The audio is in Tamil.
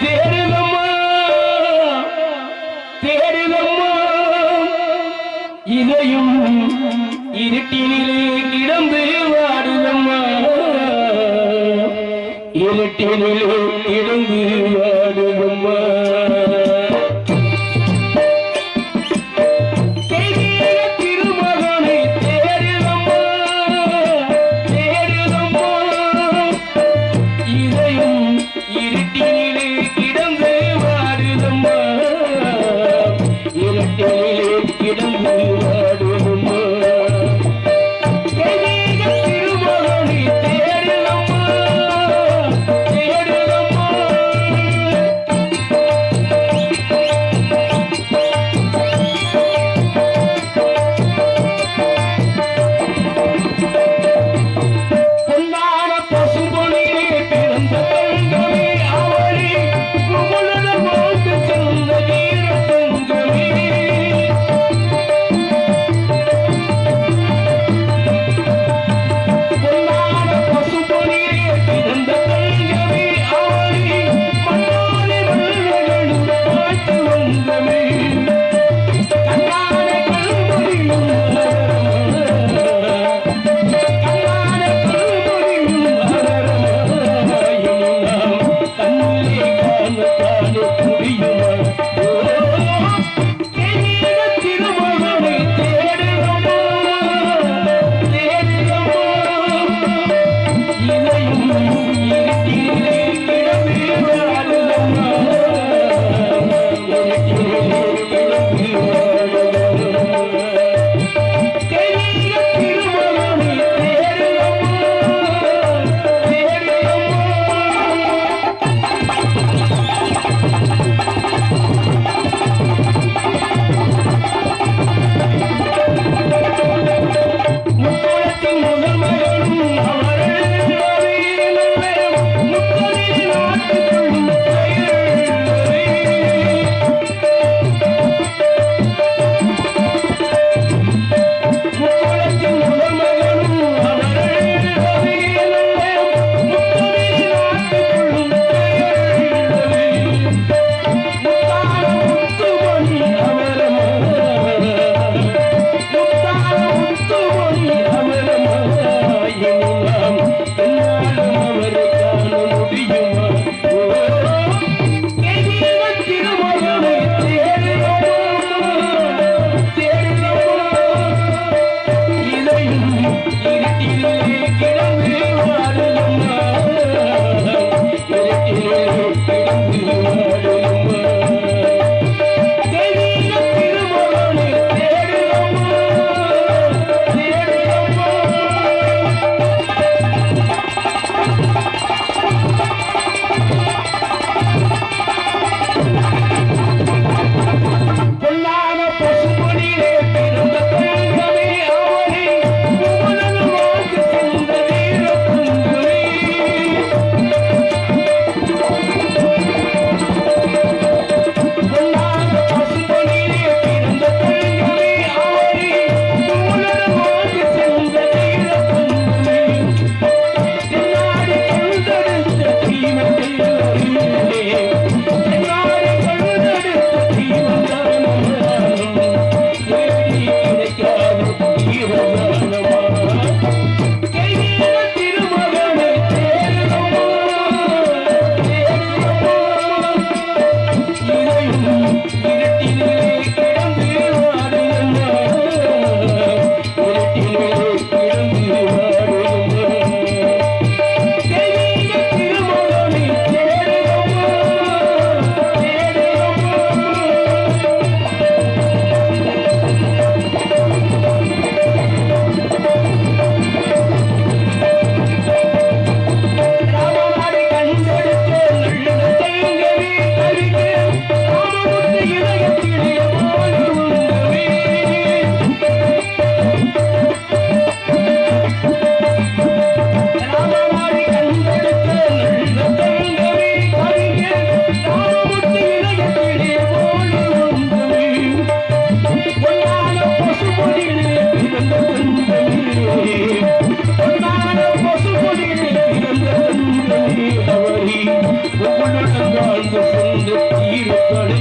தேடினம்மா தேடினம்மா. இதையும் இருட்டினிலே கிடந்து வாடுதம்மா இருட்டினிலே கிடந்து வாடு ஆயிரம் ಕೊಡಿ